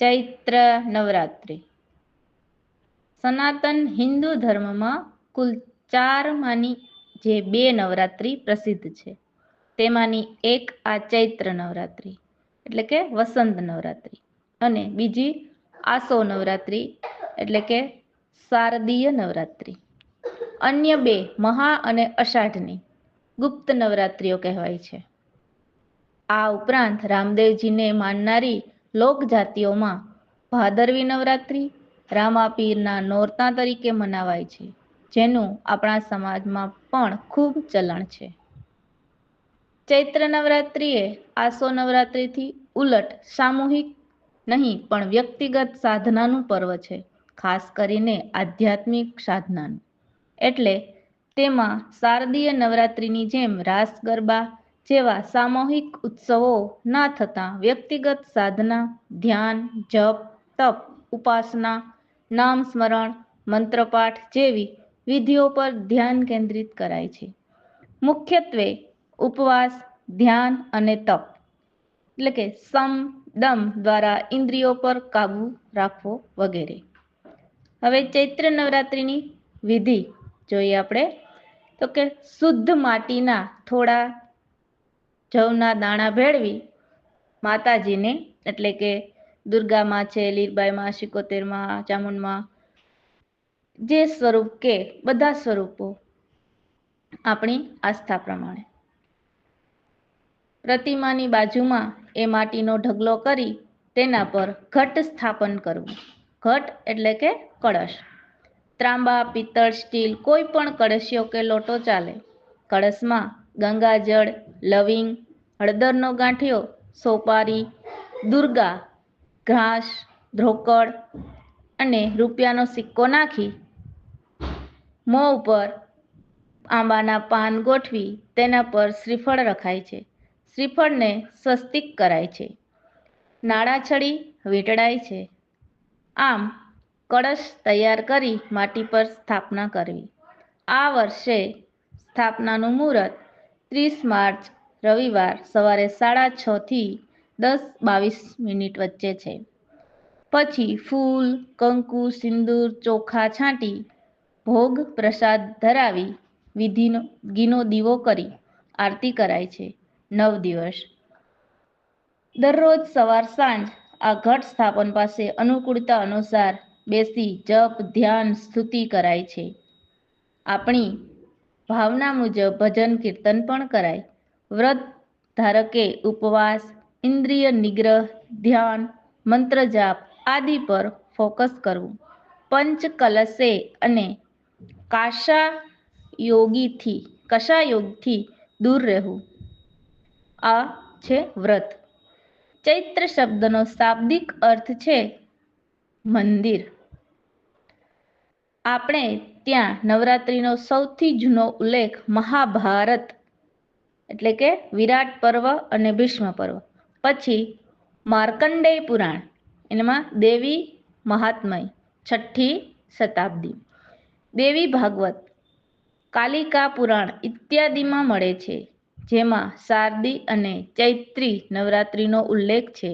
ચૈત્ર નવરાત્રિ. સનાતન હિન્દુ ધર્મમાં કુલ ચારમાંની જે બે નવરાત્રિ પ્રસિદ્ધ છે. તેમાંની એક આ ચૈત્ર નવરાત્રિ, એટલે કે વસંત નવરાત્રિ, અને બીજી આસો નવરાત્રિ, એટલે કે શારદીય નવરાત્રિ. અન્ય બે મહા અને અષાઢની ગુપ્ત નવરાત્રિઓ કહેવાય છે. આ ઉપરાંત રામદેવજીને માનનારી લોકજાતિઓમાં ભાદરવી નવરાત્રિ રામાપીરના નોરતા તરીકે મનાવાય છે, જેનું આપણા સમાજમાં પણ ખૂબ ચલણ છે. ચૈત્ર નવરાત્રિએ આસો નવરાત્રિથી ઉલટ સામૂહિક નહીં, પણ વ્યક્તિગત સાધનાનું પર્વ છે, ખાસ કરીને આધ્યાત્મિક સાધનાનું. એટલે તેમાં શારદીય નવરાત્રિની જેમ રાસ ગરબા જેવા સામૂહિક ઉત્સવો ના થતાં વ્યક્તિગત સાધના, ધ્યાન, જપ, તપ, ઉપાસના, નામ સ્મરણ, મંત્રપાઠ જેવી વિધિઓ પર ધ્યાન કેન્દ્રિત કરાય છે. મુખ્યત્વે ઉપવાસ, ધ્યાન અને તપ, એટલે કે સમ, દમ દ્વારા ઇન્દ્રિયો પર કાબુ રાખવો વગેરે. હવે ચૈત્ર નવરાત્રિની વિધિ જોઈએ આપણે. તો કે શુદ્ધ માટીના થોડા જવના દાણા ભેળવી માતાજીને, એટલે કે દુર્ગામાં છે, લીરબાઈમાં શિકોતેરમાં ચામુંડમાં, જે સ્વરૂપ કે બધા સ્વરૂપો આપણી આસ્થા પ્રમાણે. પ્રતિમાની બાજુમાં એ માટીનો ઢગલો કરી તેના પર ઘટ સ્થાપન કરવું. ઘટ એટલે કે કળશ. ત્રાંબા, પિત્તળ, સ્ટીલ, કોઈ પણ કળશીઓ કે લોટો ચાલે. કળશમાં ગંગાજળ, લવિંગ, હળદરનો ગાંઠિયો, સોપારી, દુર્ગા, ઘાસ, ધ્રોકડ અને રૂપિયાનો સિક્કો નાખી, મોં ઉપર આંબાના પાન ગોઠવી, તેના પર શ્રીફળ રખાય છે. શ્રીફળને સ્વસ્તિક કરાય છે. નાળાછડી વીંટળાય છે. આમ કળશ તૈયાર કરી માટી પર સ્થાપના કરવી. આ વર્ષે સ્થાપનાનું મુહૂર્ત ત્રીસ માર્ચ, રવિવાર સવારે સાડા છ થી દસ બાવીસ મિનિટ વચ્ચે છે. પછી ફૂલ, કંકુ, સિંદૂર, ચોખા છાંટી, ભોગ પ્રસાદ ધરાવી વિધિનો, ઘીનો દીવો કરી આરતી કરાય છે. નવ દિવસ. દરરોજ સવાર સાંજ આ ઘટ સ્થાપન પાસે અનુકૂળતા અનુસાર બેસી જપ, ધ્યાન, સ્તુતિ કરાય છે. આપણી ભાવના મુજબ ભજન કીર્તન પણ કરાય. વ્રત ધારકે ઉપવાસ, ઇન્દ્રિય નિગ્રહ, ધ્યાન, મંત્ર જાપ આદિ પર ફોકસ કરવું. પંચ કલશે અને કાશા યોગીથી કશા યોગથી દૂર રહેવું. આ છે વ્રત. ચૈત્ર શબ્દનો શાબ્દિક અર્થ છે મંદિર. આપણે ત્યાં નવરાત્રિનો સૌથી જૂનો ઉલ્લેખ મહાભારત એટલે કે વિરાટ પર્વ અને ભીષ્મ પર્વ. પછી માર્કંડેય પુરાણ, એમાં દેવી મહાત્મય, છઠ્ઠી શતાબ્દી. દેવી ભાગવત, કાલિકા પુરાણ ઇત્યાદિમાં મળે છે, જેમાં શારદી અને ચૈત્રી નવરાત્રિનો ઉલ્લેખ છે.